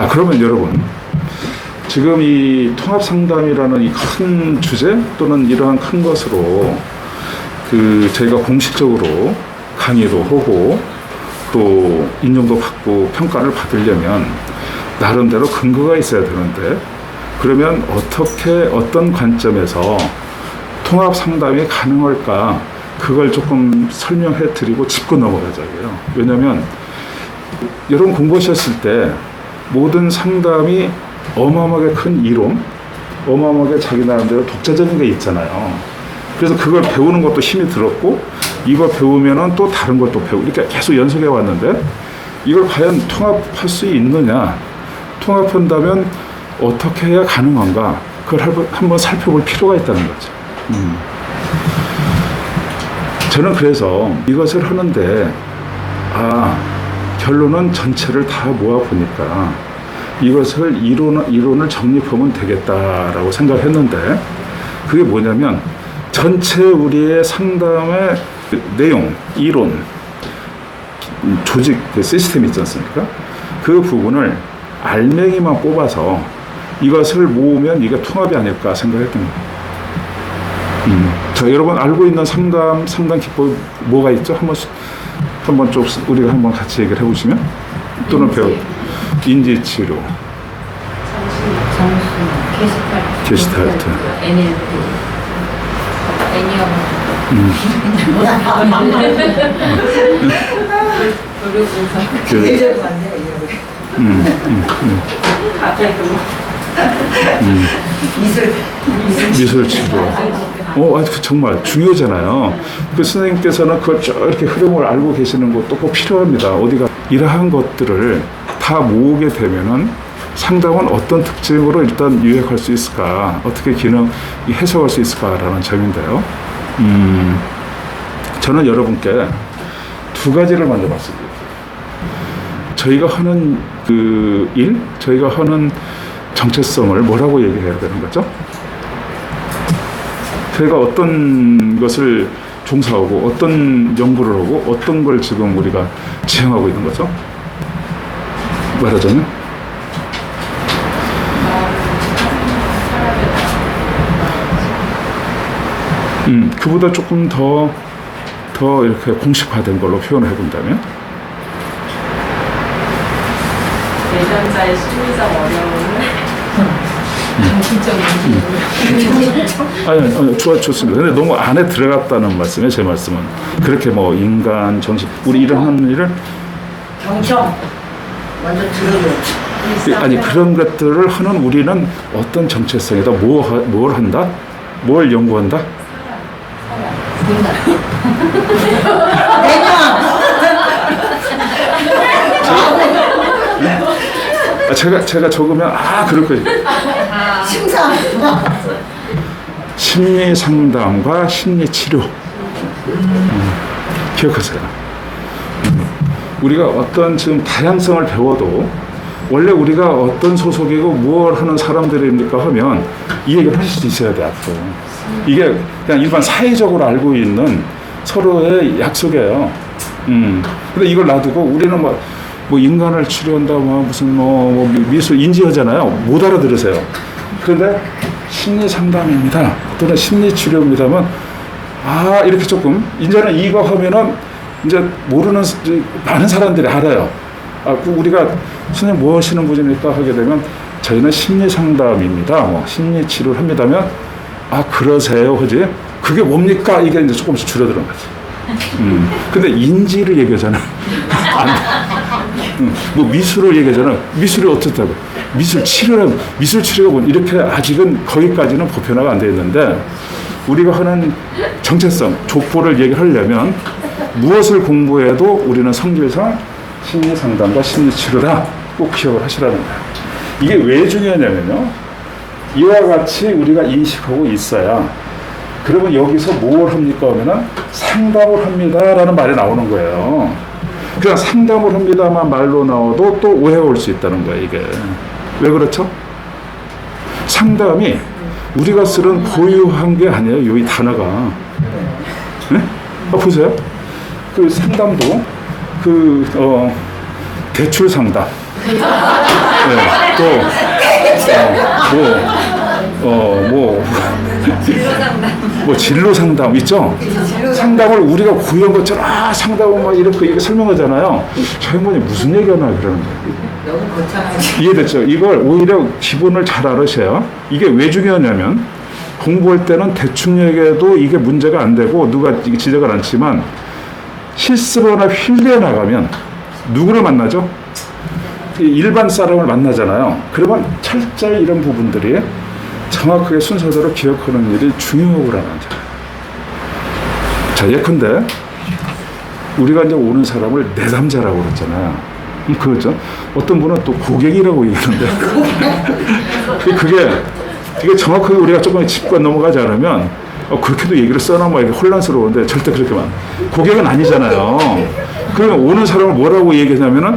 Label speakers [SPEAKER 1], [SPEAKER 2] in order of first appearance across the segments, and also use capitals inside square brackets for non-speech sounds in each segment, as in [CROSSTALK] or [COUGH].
[SPEAKER 1] 자, 그러면 여러분. 지금 이 통합 상담이라는 이 큰 주제 또는 이러한 큰 것으로 그 저희가 공식적으로 강의도 하고 또 인정도 받고 평가를 받으려면 나름대로 근거가 있어야 되는데 그러면 어떻게 어떤 관점에서 통합 상담이 가능할까 그걸 조금 설명해 드리고 짚고 넘어가자고요. 왜냐하면 여러분 공부하셨을 때 모든 상담이 어마어마하게 큰 이론, 어마어마하게 자기 나름대로 독자적인 게 있잖아요. 그래서 그걸 배우는 것도 힘이 들었고 이거 배우면은 또 다른 걸또 배우고 이렇게 계속 연속해 왔는데 이걸 과연 통합할 수 있느냐 통합한다면 어떻게 해야 가능한가 그걸 한번- 살펴볼 필요가 있다는 거죠. 음. 저는 그래서 이것을 하는데 아 결론은 전체를 다 모아 보니까 이것을 이론 이론을 정립하면 되겠다라고 생각했는데 그게 뭐냐면 전체 우리의 상담의 그 내용, 이론, 조직 그 시스템 있지 않습니까? 그 부분을 알맹이만 뽑아서 이것을 모으면 이게 통합이 아닐까 생각했던 거예요. 음, 자, 여러분 알고 있는 상담 상담 기법 뭐가 있죠? 한번 한번 좀 우리가 한번 같이 얘기를 해보시면 또는 배우 인지 치료,
[SPEAKER 2] 정수, 게스탈트,
[SPEAKER 1] 게스탈트.
[SPEAKER 2] NLP, 애니어만.
[SPEAKER 1] 음.
[SPEAKER 2] 그리고
[SPEAKER 1] 그, 음, 음, 음,
[SPEAKER 2] 갑자기
[SPEAKER 3] 미술
[SPEAKER 1] 미술 치료. 어, 아니, 그 정말 중요하잖아요. 그 선생님께서는 그걸 쭉 이렇게 흐름을 알고 계시는 것도 꼭 필요합니다. 어디가 이러한 것들을 다 모으게 되면은 상담은 어떤 특징으로 일단 유행할 수 있을까, 어떻게 기능 해석할 수 있을까라는 점인데요. 음, 저는 여러분께 두 가지를 먼저 말씀드릴게요. 저희가 하는 그 일, 저희가 하는 정체성을 뭐라고 얘기해야 되는 거죠? 저희가 어떤 것을 종사하고 어떤 연구를 하고 어떤 걸 지금 우리가 지향하고 있는 거죠? 말하자면 음, 그보다 조금 더, 더 이렇게 공식화된 걸로 표현을 해본다면
[SPEAKER 4] 내전자의 심리적 어려움을
[SPEAKER 1] 아니, 아니 좋아 좋습니다. 근데 너무 안에 들어갔다는 말씀이에요. 제 말씀은 그렇게 뭐 인간 정신 우리 이런 하는 일을
[SPEAKER 3] 경청 먼저 들어요.
[SPEAKER 1] 아니 그런 것들을 하는 우리는 어떤 정체성이다? 뭐, 하- 뭘 한다? 뭘 연구한다? 아, 제가 제가 적으면 아 그렇거든요.
[SPEAKER 3] 심사.
[SPEAKER 1] 심리 상담과 심리 치료. 음, 기억하세요. 음, 우리가 어떤 지금 다양성을 배워도 원래 우리가 어떤 소속이고 무엇 하는 사람들입니까 하면 이 얘기를 할수 있어야 돼 앞으로. 이게 그냥 일반 사회적으로 알고 있는 서로의 약속이에요. 음. 근데 이걸 놔두고 우리는 뭐, 뭐 인간을 치료한다 뭐 무슨 뭐, 뭐 미술 인지하잖아요. 못 알아들으세요. 그런데 심리 상담입니다. 또는 심리 치료입니다만 아 이렇게 조금 이제는 이거 하면은 이제 모르는 많은 사람들이 알아요. 아, 그 우리가 선생님 뭐 하시는 분입니까 하게 되면 저희는 심리 상담입니다. 뭐 심리 치료를 합니다면 아 그러세요, 그지? 그게 뭡니까? 이게 이제 조금씩 줄어드는 거지. 음. 근데 인지를 얘기하잖아. [LAUGHS] 안 돼. 음, 뭐 미술을 얘기하잖아. 미술이 어떻다고? 미술 치료는 미술 치료가 뭐 이렇게 아직은 거기까지는 보편화가 안 되어 있는데 우리가 하는 정체성, 족보를 얘기하려면 무엇을 공부해도 우리는 성질상 심리 상담과 심리 치료다 꼭 기억을 하시라는 거예요. 이게 왜 중요하냐면요. 이와 같이 우리가 인식하고 있어야 그러면 여기서 뭘 합니까 하면은 상담을 합니다라는 말이 나오는 거예요. 그냥 상담을 합니다만 말로 나와도 또 오해가 올 수 있다는 거예요, 이게. 왜 그렇죠? 상담이 우리가 쓰는 고유한 게 아니에요, 이 단어가. 네? 아, 보세요. 그 상담도 그, 어, 대출 상담. 네, 또, 어, 뭐, 어, 뭐, 뭐 진로 상담 있죠? 상담을 우리가 구현 것처럼 아 상담을 막 이렇게 설명하잖아요. 저 양반이 무슨 얘기하나 그러는 거예요. 이해됐죠? 이걸 오히려 기본을 잘 알으셔야 이게 왜 중요하냐면 공부할 때는 대충 얘기해도 이게 문제가 안 되고 누가 지적을 않지만 실습하거나 필드에 나가면 누구를 만나죠? 이 일반 사람을 만나잖아요. 그러면 철저히 이런 부분들이 정확하게 순서대로 기억하는 일이 중요하고라는 점. 자, 예컨대 우리가 이제 오는 사람을 내담자라고 그랬잖아요. 음, 그렇죠. 어떤 분은 또 고객이라고 얘기하는데 [LAUGHS] 그게 이게 정확하게 우리가 조금 짚고 넘어가지 않으면 어, 그렇게도 얘기를 써놔면 이게 혼란스러운데 절대 그렇게만 고객은 아니잖아요. 그러면 오는 사람을 뭐라고 얘기하냐면은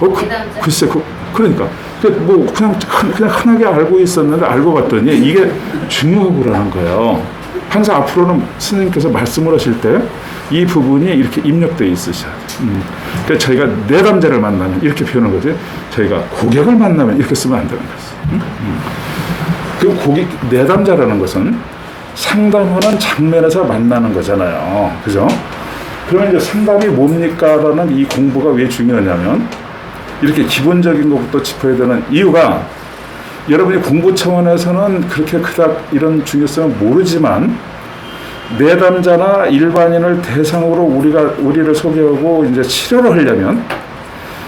[SPEAKER 1] 어, 그, 글쎄 그, 그러니까 그뭐 그냥 흔- 그냥 흔하게 알고 있었는데 알고 봤더니 이게 중요하구라는 거예요. 항상 앞으로는 스님께서 말씀을 하실 때 이 부분이 이렇게 입력되어 있으셔야 돼요. 음. 그러니까 저희가 내담자를 만나면 이렇게 표현한 거지 저희가 고객을 만나면 이렇게 쓰면 안 되는 거죠. 음? 음. 그 고객 내담자라는 것은 상담하는 장면에서 만나는 거잖아요. 그죠? 그러면 이제 상담이 뭡니까 라는 이 공부가 왜 중요하냐면 이렇게 기본적인 것부터 짚어야 되는 이유가 여러분이 공부 차원에서는 그렇게 그닥 이런 중요성을 모르지만 내담자나 일반인을 대상으로 우리가 우리를 소개하고 이제 치료를 하려면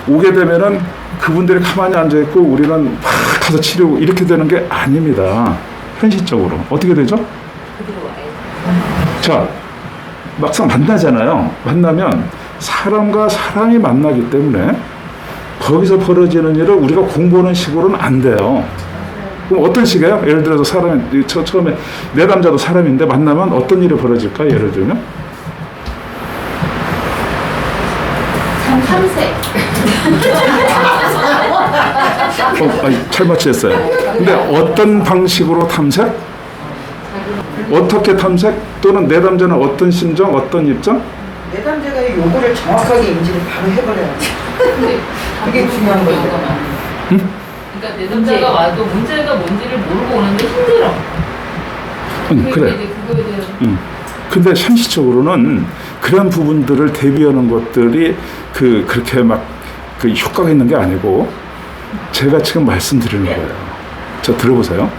[SPEAKER 1] 오게 되면은 그분들이 가만히 앉아 있고 우리는 막 가서 치료고 이렇게 되는 게 아닙니다. 현실적으로 어떻게 되죠? 자 막상 만나잖아요. 만나면 사람과 사람이 만나기 때문에 거기서 벌어지는 일을 우리가 공부하는 식으로는 안 돼요. 그럼 어떤 식이에요? 예를 들어서 사람이 처, 처음에 내 남자도 사람인데 만나면 어떤 일이 벌어질까? 예를 들면
[SPEAKER 4] 탐색.
[SPEAKER 1] 어, 아니, 잘 맞추셨어요. 근데 어떤 방식으로 탐색? 어떻게 탐색? 또는 내 남자는 어떤 심정, 어떤 입장?
[SPEAKER 3] 내담자가 요거를 정확하게 인지를 바로 해버려야지. 그게 중요한 거죠.
[SPEAKER 4] 그러니까 내 남자가 와도 문제가 뭔지를 모르고 오는데 힘들어.
[SPEAKER 1] 응, 그래.
[SPEAKER 4] 이제 그거에 대한
[SPEAKER 1] 음. 근데 현실적으로는 그런 부분들을 대비하는 것들이 그 그렇게 막 그 효과가 있는 게 아니고 제가 지금 말씀드리는 거예요. 자 들어보세요.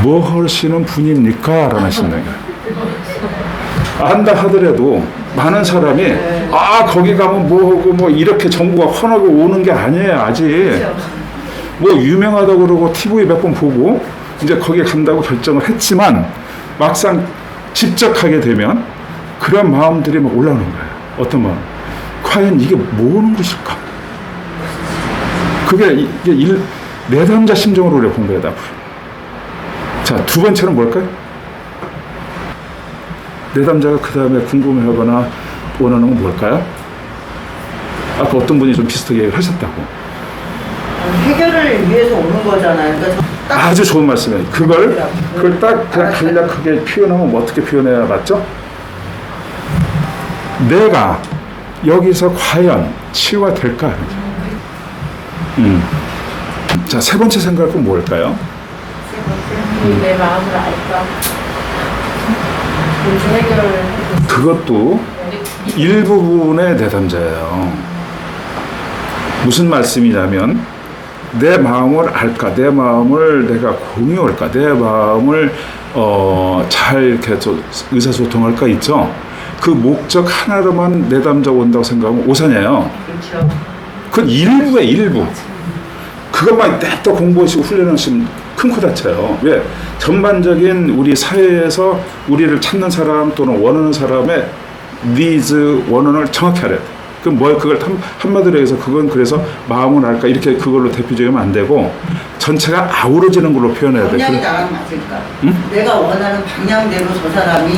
[SPEAKER 1] 음. 뭐 하시는 분입니까? 라는 거예요. 안다 하더라도 많은 사람이 아 거기 가면 뭐 하고 뭐 이렇게 정보가 훤하게 오는 게 아니에요 아직 뭐 유명하다고 그러고 TV 몇 번 보고 이제 거기에 간다고 결정을 했지만 막상 직접 하게 되면 그런 마음들이 막 올라오는 거예요. 어떤 마음? 과연 이게 뭐는 것일까? 그게 이게 일, 내담자 심정으로 우리가 공부해야 돼. 자, 두 번째는 뭘까요? 내담자가 그 다음에 궁금해하거나 원하는 건 뭘까요? 아까 어떤 분이 좀 비슷하게 하셨다고.
[SPEAKER 3] 해결을 위해서 오는 거잖아요. 그러니까 딱
[SPEAKER 1] 아주 좋은 말씀이에요. 그걸 그걸 딱 그냥 간략하게 표현하면 뭐 어떻게 표현해야 맞죠? 내가 여기서 과연 치유가 될까? 음. 자, 세 번째 생각은 뭘까요?
[SPEAKER 4] 내 마음을 알까. 그래서 해결을.
[SPEAKER 1] 그것도 일부분의 내담자예요. 무슨 말씀이냐면 내 마음을 알까, 내 마음을 내가 공유할까, 내 마음을 어, 잘 이렇게 좀 의사소통할까 있죠. 그 목적 하나로만 내담자 온다고 생각하면 오산이에요.
[SPEAKER 3] 그렇죠.
[SPEAKER 1] 그건 일부의 일부. 그것만 냅다 공부하시고 훈련하시면 큰코 다쳐요. 왜? 전반적인 우리 사회에서 우리를 찾는 사람 또는 원하는 사람의 니즈, 원언을 정확히 알아야 돼. 그럼 뭐 그걸 한, 한마디로 해서 그건 그래서 마음을 알까 이렇게 그걸로 대표적이면 안 되고 전체가 아우러지는 걸로 표현해야 돼.
[SPEAKER 3] 방향이 나랑 맞을까?
[SPEAKER 1] 응?
[SPEAKER 3] 내가 원하는 방향대로 저 사람이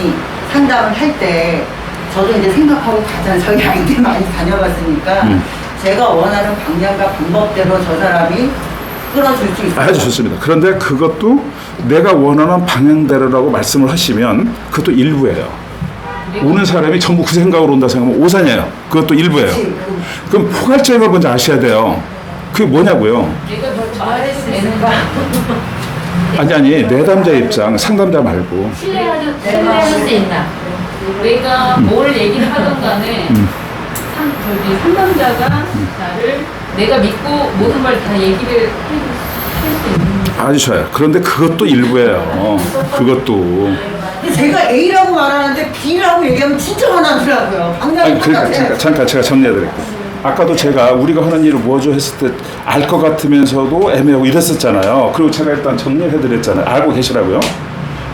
[SPEAKER 3] 상담을 할 때 저도 이제 생각하고 가잖아요. 저희 아이들 많이 다녀봤으니까
[SPEAKER 1] 음.
[SPEAKER 3] 제가 원하는 방향과 방법대로 저 사람이 끌어줄 수 있어요.
[SPEAKER 1] 아주 좋습니다. 그런데 그것도 내가 원하는 방향대로라고 말씀을 하시면 그것도 일부예요. 오는 사람이 전부 그 생각으로 온다 생각하면 오산이에요. 그것도 일부예요.
[SPEAKER 3] 그치.
[SPEAKER 1] 그럼 포괄적인 걸 먼저 아셔야 돼요. 그게 뭐냐고요?
[SPEAKER 4] 내가 너 말했으니까 [LAUGHS]
[SPEAKER 1] 아니 아니 내담자 입장 상담자 말고
[SPEAKER 4] 신뢰하는 신뢰할 수 있나? 내가 뭘 얘기를 하든 간에
[SPEAKER 1] 음.
[SPEAKER 4] 상, 저기 상담자가 나를 내가 믿고 모든 걸 다 얘기를 할수 있는
[SPEAKER 1] 아주 좋아요. 그런데 그것도 일부예요. 그것도
[SPEAKER 3] 제가 A라고 말하는데 B라고 얘기하면 진짜 화나더라고요.
[SPEAKER 1] 아니
[SPEAKER 3] 방장이
[SPEAKER 1] 그 잠깐, 잠깐 제가 정리해드릴게요. 아까도 제가 우리가 하는 일을 뭐죠 했을 때 알 것 같으면서도 애매하고 이랬었잖아요. 그리고 제가 일단 정리해드렸잖아요. 알고 계시라고요.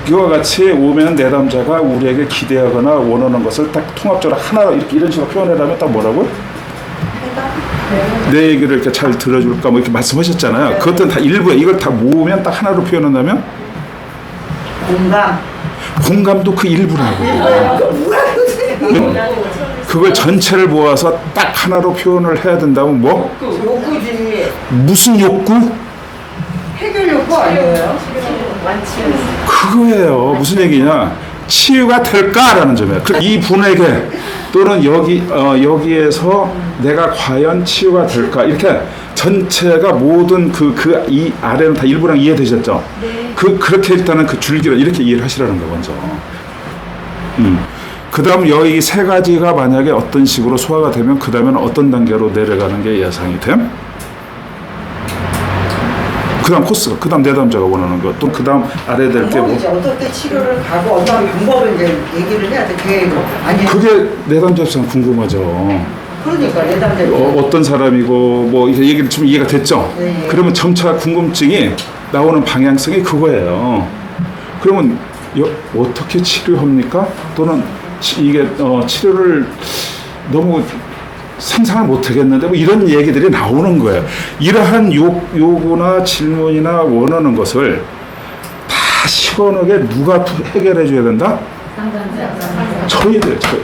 [SPEAKER 1] 이와 같이 오면 내담자가 우리에게 기대하거나 원하는 것을 딱 통합적으로 하나 이렇게 이런 식으로 표현해라면 딱 뭐라고? 내 얘기를 이렇게 잘 들어줄까 뭐 이렇게 말씀하셨잖아요. 그것들은 다 일부에 이걸 다 모으면 딱 하나로 표현한다면
[SPEAKER 3] 공감.
[SPEAKER 1] 공감도 그 일부라고.
[SPEAKER 3] 뭐야 도대체.
[SPEAKER 1] 그걸 전체를 모아서 딱 하나로 표현을 해야 된다면 뭐
[SPEAKER 3] 욕구지.
[SPEAKER 1] 무슨 욕구?
[SPEAKER 3] 해결 욕구 아니에요?
[SPEAKER 1] 그거예요. 무슨 얘기냐? 치유가 될까라는 점이에요. 그이 분에게 또는 여기 어, 여기에서 내가 과연 치유가 될까 이렇게 전체가 모든 그 그 이 아래는 다 일부랑 이해되셨죠? 그 그렇게 일단은 그 줄기를 이렇게 이해를 하시라는 거 먼저. 음. 그다음 여기 세 가지가 만약에 어떤 식으로 소화가 되면 그다음에는 어떤 단계로 내려가는 게 예상이 됨? 그다음 코스가 그다음 내담자가 원하는 것 또 그다음 아래 될게 뭐
[SPEAKER 3] 방법이지. 어떻게 치료를 가고 어떤 방법을 이제 얘기를 해야 돼. 계획으로. 아니
[SPEAKER 1] 그게 내담자 입장 궁금하죠.
[SPEAKER 3] 그러니까 내담자
[SPEAKER 1] 어, 어떤 사람이고 뭐 이렇게 얘기를 좀 이해가 됐죠.
[SPEAKER 3] 네.
[SPEAKER 1] 그러면 점차 궁금증이 나오는 방향성이 그거예요. 그러면 여, 어떻게 치료합니까? 또는 치- 이게 어, 치료를 너무 상상을 못 하겠는데 뭐 이런 얘기들이 나오는 거예요. 이러한 요, 요구나 질문이나 원하는 것을 다 시원하게 누가 해결해 줘야 된다? 저희들 저희.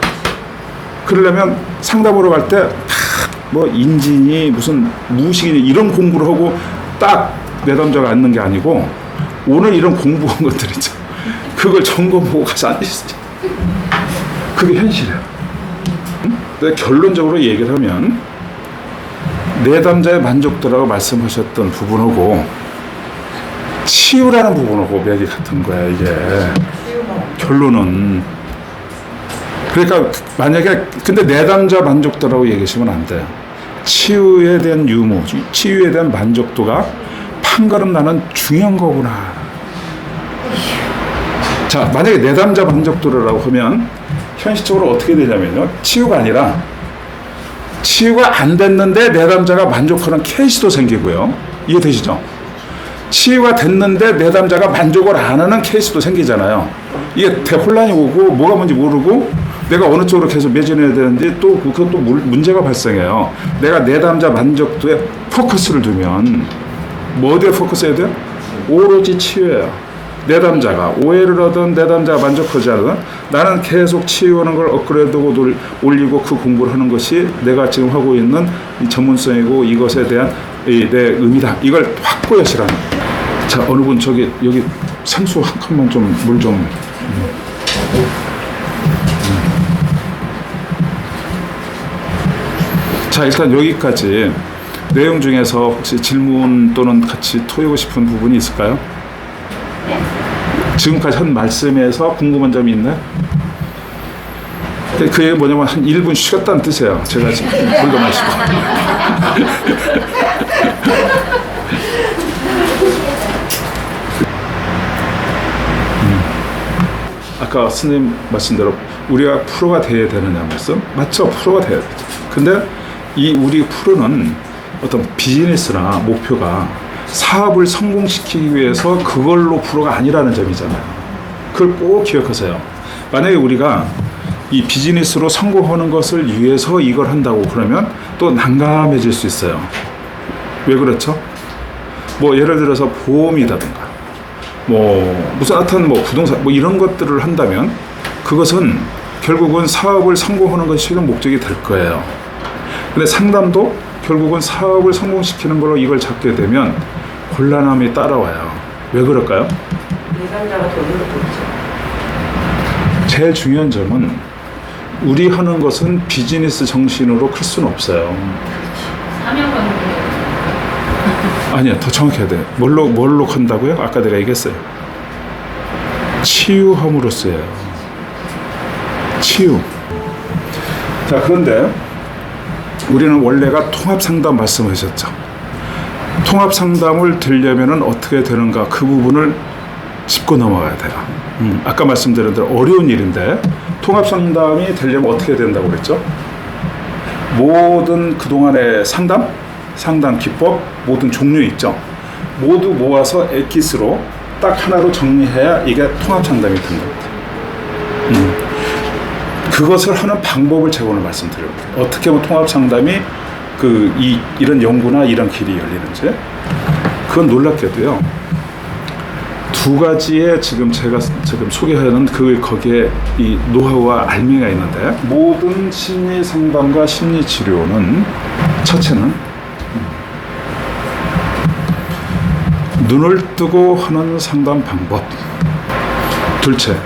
[SPEAKER 1] 그러려면 상담으로 갈 때 뭐 인진이 무슨 무식이니 이런 공부를 하고 딱 내담자가 앉는 게 아니고 오늘 이런 공부한 것들 있죠. 그걸 점검하고 가서 앉으시죠. 그게 현실이에요. 응? 근데 결론적으로 얘기를 하면 내담자의 만족도라고 말씀하셨던 부분하고 치유라는 부분하고 맥이 같은 거야 이게 결론은 그러니까 만약에 근데 내담자 만족도라고 얘기하시면 안 돼요. 치유에 대한 유무, 치유에 대한 만족도가 판가름 나는 중요한 거구나. 자, 만약에 내담자 만족도라고 하면 현실적으로 어떻게 되냐면요. 치유가 아니라 치유가 안 됐는데 내담자가 만족하는 케이스도 생기고요. 이해되시죠? 치유가 됐는데 내담자가 만족을 안 하는 케이스도 생기잖아요. 이게 대혼란이 오고 뭐가 뭔지 모르고 내가 어느 쪽으로 계속 매진해야 되는지 또 그것도 물- 문제가 발생해요. 내가 내담자 만족도에 포커스를 두면 뭐 어디에 포커스 해야 돼요? 오로지 치유예요. 내담자가 오해를 하든 내담자가 만족하지 않든 나는 계속 치유하는 걸 업그레이드하고 놀- 올리고 그 공부를 하는 것이 내가 지금 하고 있는 이 전문성이고 이것에 대한 이 내 의미다. 이걸 확고하시라는 거예요. 자 어느 분 저기 여기 생수 한 컵만 좀 물 좀. 자 일단 여기까지 내용 중에서 혹시 질문 또는 같이 토하고 싶은 부분이 있을까요? 지금까지 한 말씀에서 궁금한 점이 있나요? 그- 그 얘기 뭐냐면 한 1분 쉬었다는 뜻이에요. 제가 지금 불도 마시고. [LAUGHS] 아까 스님 말씀대로 우리가 프로가 돼야 되느냐 말씀 맞죠 프로가 돼야 되죠 근데 이 우리 프로는 어떤 비즈니스나 목표가 사업을 성공시키기 위해서 그걸로 프로가 아니라는 점이잖아요 그걸 꼭 기억하세요 만약에 우리가 이 비즈니스로 성공하는 것을 위해서 이걸 한다고 그러면 또 난감해질 수 있어요 왜 그렇죠? 뭐 예를 들어서 보험이라든가 뭐 무슨 하여튼 뭐 부동산 뭐 이런 것들을 한다면 그것은 결국은 사업을 성공하는 것이 최종 목적이 될 거예요. 근데 상담도 결국은 사업을 성공시키는 걸로 이걸 잡게 되면 곤란함이 따라와요. 왜 그럴까요?
[SPEAKER 3] 내담자가 돈을 벌죠.
[SPEAKER 1] 제일 중요한 점은 우리 하는 것은 비즈니스 정신으로 클 수는 없어요.
[SPEAKER 4] 사명관계.
[SPEAKER 1] 아니야, 더 정확해야 돼. 뭘로, 뭘로 건다고요? 아까 내가 얘기했어요. 치유함으로써요. 치유. 자, 그런데 우리는 원래가 통합 상담 말씀하셨죠. 통합 상담을 들려면은 어떻게 되는가 그 부분을 짚고 넘어가야 돼요. 음, 아까 말씀드린 대로 어려운 일인데 통합 상담이 되려면 어떻게 된다고 그랬죠? 모든 그동안의 상담, 상담 기법, 모든 종류 있죠. 모두 모아서 엑기스로 딱 하나로 정리해야 이게 통합 상담이 된 겁니다. 음. 그것을 하는 방법을 제가 오늘 말씀드려요. 어떻게 하면 통합 상담이 그 이 이런 연구나 이런 길이 열리는지 그건 놀랍게도요. 두 가지의 지금 제가 지금 소개하는 그 거기에 이 노하우와 알미가 있는데 모든 심리 상담과 심리 치료는 첫째는 눈을 뜨고 하는 상담 방법. 둘째,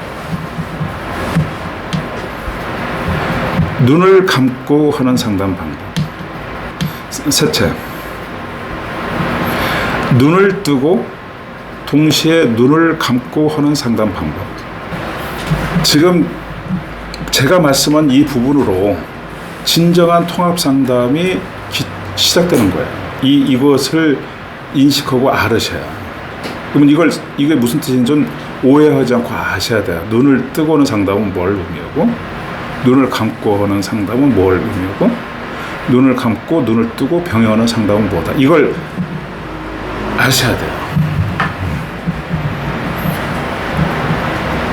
[SPEAKER 1] 눈을 감고 하는 상담 방법. 세- 셋째, 눈을 뜨고 동시에 눈을 감고 하는 상담 방법. 지금 제가 말씀한 이 부분으로 진정한 통합 상담이 기- 시작되는 거예요. 이 이것을 인식하고 알으셔야. 그러면 이걸 이게 무슨 뜻인지 좀 오해하지 않고 아셔야 돼요. 눈을 뜨고 하는 상담은 뭘 의미하고 눈을 감고 하는 상담은 뭘 의미하고 눈을 감고 눈을 뜨고 병행하는 상담은 뭐다. 이걸 아셔야 돼요.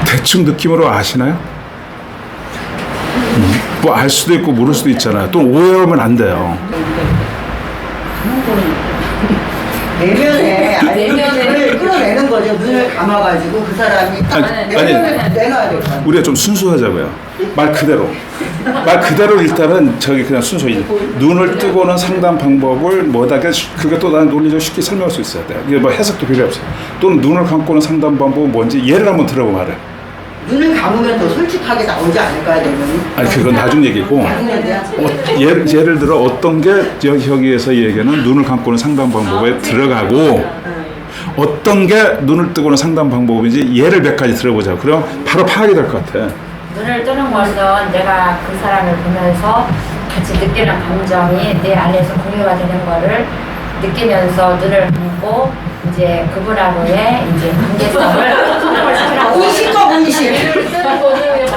[SPEAKER 1] 대충 느낌으로 아시나요? 뭐 알 수도 있고 모를 수도 있잖아요. 또 오해하면 안 돼요.
[SPEAKER 3] 내면에
[SPEAKER 4] 내면에.
[SPEAKER 3] 아이들을 끌어내는 거죠. 눈을 감아가지고 그 사람이 딱
[SPEAKER 1] 아니,
[SPEAKER 3] 내면을. 내놔야 될거 아니에요.
[SPEAKER 1] 우리가 좀 순수하자고요. 말 그대로. 말 그대로 일단은 저기 그냥 순수. 눈을 뜨고는 상담 방법을 뭐다. 그게 또 나는 논리적으로 쉽게 설명할 수 있어야 돼. 이게 뭐 해석도 필요 없어요. 또는 눈을 감고는 상담 방법은 뭔지 예를 한번 들어보면 알아요.
[SPEAKER 3] 눈을 감으면 더 솔직하게 나오지 않을까요, 내면이?
[SPEAKER 1] 아니 그건 나중 얘기고. 어, 예를, 예를 들어 어떤 게 여기, 여기에서 얘기하는 눈을 감고는 상담 방법에 들어가고 어떤 게 눈을 뜨고는 상담 방법인지 예를 몇 가지 들어보자. 그럼 바로 파악이 될 것 같아.
[SPEAKER 2] 눈을 뜨는 것은 내가 그 사람을 보면서 같이 느끼는 감정이 내 안에서 공유가 되는 거를 느끼면서 눈을 감고 이제 그분하고의 이제 관계성을 [LAUGHS] 성공시키라고
[SPEAKER 3] 무의식.
[SPEAKER 4] 예를 거는 그냥.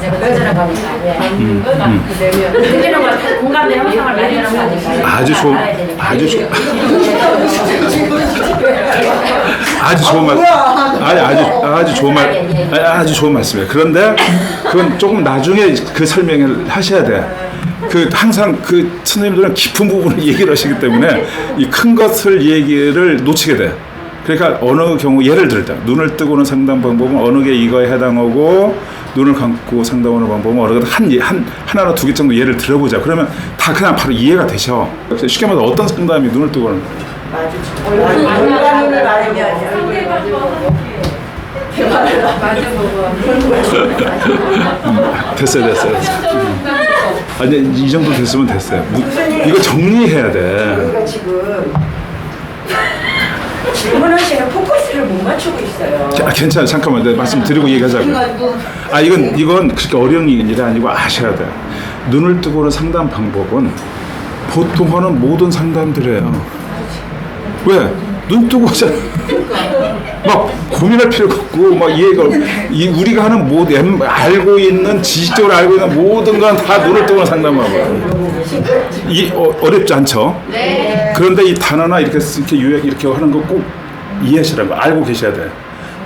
[SPEAKER 2] 내가 보여주는 거니까 예.
[SPEAKER 1] 음, 음.
[SPEAKER 4] 그 내면.
[SPEAKER 2] 느끼는 걸 공감대 형성을 만드는 거니까
[SPEAKER 1] 아주 좋은. 아주 [LAUGHS] 좋 아주 좋은 말 아니 아주 아주 좋은 말 아니, 아주 좋은 말씀이에요. 그런데 그건 조금 나중에 그 설명을 하셔야 돼. 그 항상 그 선생님들은 깊은 부분을 얘기를 하시기 때문에 이 큰 것을 얘기를 놓치게 돼. 그러니까 어느 경우 예를 들때 눈을 뜨고는 상담 방법은 어느 게 이거에 해당하고 눈을 감고 상담하는 방법은 어느 게한 한 하나나 두 개 정도 예를 들어보자. 그러면 다 그냥 바로 이해가 되셔. 쉽게 말해서 어떤 상담이 눈을 뜨고는
[SPEAKER 3] 마주면
[SPEAKER 1] 됐어요, 됐어요. 아니 이 정도 됐으면 됐어요. 무- 이거 정리해야 돼.
[SPEAKER 5] 질문하시는 포커스를 못 맞추고 있어요.
[SPEAKER 1] 아, 괜찮아. 잠깐만, 내가 말씀 드리고 얘기하자고요.
[SPEAKER 3] 그래가지고
[SPEAKER 1] 아 이건 이건 그렇게 어려운 일이 아니고 아셔야 돼. 눈을 뜨고는 상담 방법은 보통 하는 모든 상담들이에요. 왜? 눈 뜨고 하잖아. 막 고민할 필요가 없고 막 이해가 이 우리가 하는 모든 알고 있는 지식적으로 알고 있는 모든 건 다 눈을 뜨고 상담하고 이 어, 어렵지 않죠?
[SPEAKER 4] 네.
[SPEAKER 1] 그런데 이 단어나 이렇게 쓰- 이렇게 유형 이렇게 하는 거 꼭 이해하시라고 알고 계셔야 돼.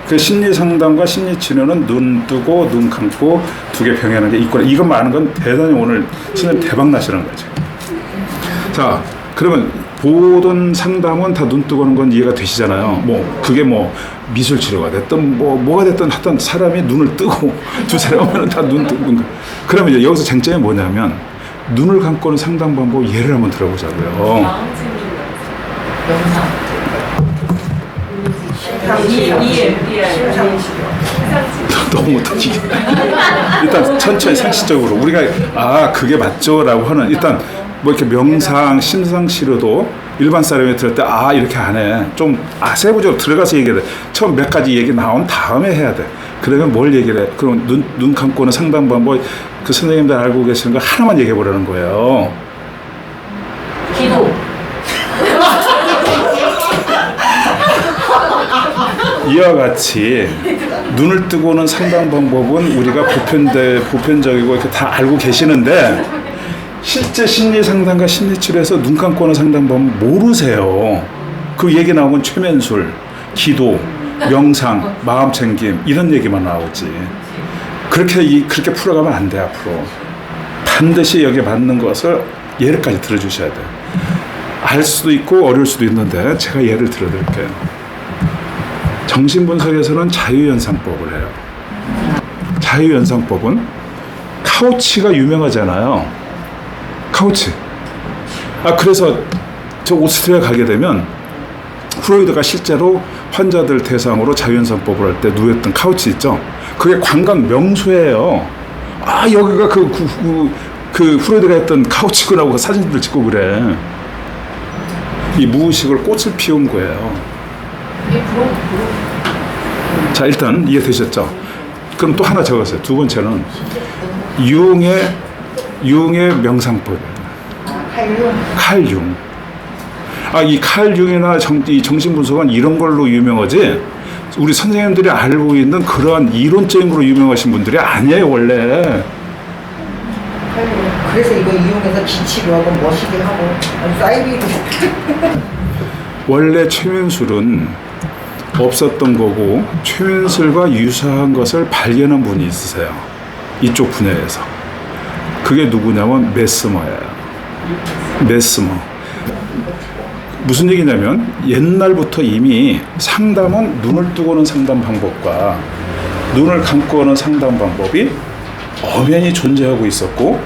[SPEAKER 1] 그 심리 상담과 심리 치료는 눈 뜨고 눈 감고 두 개 병행하는 게 있구나. 이것만 아는 건 대단히 오늘 선생님 대박 나시는 거죠. 자, 그러면 모든 상담은 다 눈 뜨고 하는 건 이해가 되시잖아요. 뭐 그게 뭐 미술 치료가 됐든 뭐 뭐가 됐든 하여튼 사람이 눈을 뜨고 [LAUGHS] 두 사람은 다 눈 뜨고 그러면 여기서 쟁점이 뭐냐면 눈을 감고는 상담 방법 예를 한번 들어보자고요.
[SPEAKER 4] 영상. 이, 이 MBI.
[SPEAKER 1] 너 처음부터 이게 일단 천천히 상식적으로 우리가 아 그게 맞죠라고 하는 일단 뭐 이렇게 명상 심상치료도 일반 사람이 들을 때 아 이렇게 안 해 좀 아 세부적으로 들어가서 얘기해 돼 처음 몇 가지 얘기 나온 다음에 해야 돼 그러면 뭘 얘기를 해 그럼 눈, 눈 감고는 상담 방법 그 선생님들 알고 계시는 거 하나만 얘기해 보라는 거예요
[SPEAKER 4] 기도.
[SPEAKER 1] 이와 같이 눈을 뜨고는 상담 방법은 우리가 보편대 보편적이고 이렇게 다 알고 계시는데 실제 심리 상담과 심리 치료에서 눈 감고는 상담 방법 모르세요. 그 얘기 나오면 최면술, 기도, 명상, 마음 챙김 이런 얘기만 나오지. 그렇게 이 그렇게 풀어가면 안 돼 앞으로. 반드시 여기에 맞는 것을 예를까지 들어주셔야 돼. 알 수도 있고 어려울 수도 있는데 제가 예를 들어드릴게요. 정신분석에서는 자유연상법을 해요. 자유연상법은 카우치가 유명하잖아요. 카우치. 아 그래서 저 오스트리아 가게 되면 프로이드가 실제로 환자들 대상으로 자유연상법을 할 때 누웠던 카우치 있죠. 그게 관광 명소예요. 아 여기가 그, 그, 그, 그 프로이드가 했던 카우치구나 하고 사진들 찍고 그래. 이 무의식을 꽃을 피운 거예요. 자 일단 이해되셨죠? 그럼 또 하나 적었어요. 두 번째는 융의 융의 명상법이에요.
[SPEAKER 3] 아, 칼륨.
[SPEAKER 1] 칼융. 아이 칼융이나 정, 이 정신분석은 이런 걸로 유명하지. 우리 선생님들이 알고 있는 그러한 이론적인 걸로 유명하신 분들이 아니에요 원래.
[SPEAKER 3] 그래서 이거 이용해서 기치료하고 멋있게 하고 사이비도
[SPEAKER 1] 원래 최면술은 없었던 거고 최면술과 유사한 것을 발견한 분이 있으세요. 이쪽 분야에서. 그게 누구냐면 메스머예요. 메스머. 무슨 얘기냐면 옛날부터 이미 상담은 눈을 뜨고는 상담 방법과 눈을 감고는 상담 방법이 엄연히 존재하고 있었고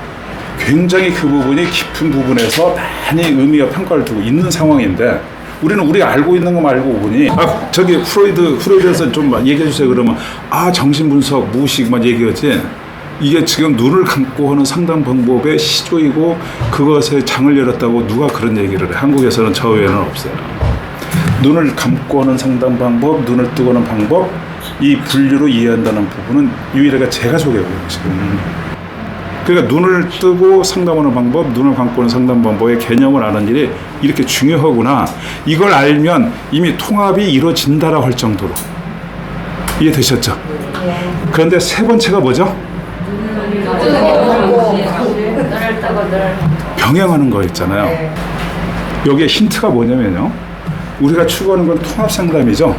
[SPEAKER 1] 굉장히 그 부분이 깊은 부분에서 많이 의미와 평가를 두고 있는 상황인데 우리는 우리가 알고 있는 거 말고 보니 아 저기 프로이드 프로이드에서 좀 얘기해 주세요. 그러면 아 정신분석 무의식 만 얘기하지 이게 지금 눈을 감고 하는 상담 방법의 시조이고 그것에 장을 열었다고 누가 그런 얘기를 해 한국에서는 저 외에는 없어요 눈을 감고 하는 상담 방법 눈을 뜨고 하는 방법 이 분류로 이해한다는 부분은 유일하게 제가 소개하고 지금 그러니까 눈을 뜨고 상담하는 방법, 눈을 감고는 상담 방법의 개념을 아는 일이 이렇게 중요하구나. 이걸 알면 이미 통합이 이루어진다라 할 정도로 이해되셨죠? 그런데 세 번째가 뭐죠?
[SPEAKER 2] 눈을
[SPEAKER 1] 병행하는 거 있잖아요.
[SPEAKER 3] 네.
[SPEAKER 1] 여기에 힌트가 뭐냐면요. 우리가 추구하는 건 통합 상담이죠.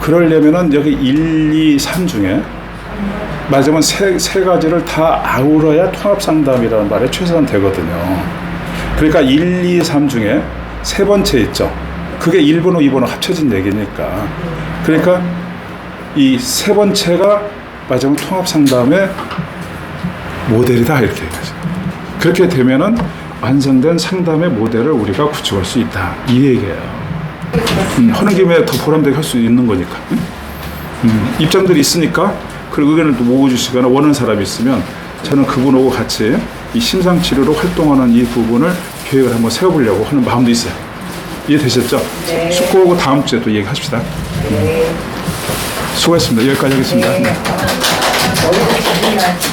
[SPEAKER 1] 그러려면은 여기 1, 2, 3 중에 맞으면 세, 세 가지를 다 아우러야 통합 상담이라는 말에 최소한 되거든요. 그러니까 1, 2, 3 중에 세 번째 있죠. 그게 1번호, 2번호 합쳐진 얘기니까. 그러니까 이 세 번째가 맞으면 통합 상담의 모델이다 이렇게 얘기하죠. 그렇게 되면은 완성된 상담의 모델을 우리가 구축할 수 있다 이 얘기예요. 음, 하는 김에 더 보람되게 할 수 있는 거니까. 응? 음, 입장들이 있으니까 그 의견을 또 모아주시거나 원하는 사람이 있으면 저는 그분하고 같이 이 심상 치료로 활동하는 이 부분을 계획을 한번 세워보려고 하는 마음도 있어요. 이해되셨죠?
[SPEAKER 3] 네.
[SPEAKER 1] 숙고하고 다음 주에 또 얘기합시다.
[SPEAKER 3] 네.
[SPEAKER 1] 수고했습니다. 여기까지 하겠습니다.
[SPEAKER 3] 네. 나지.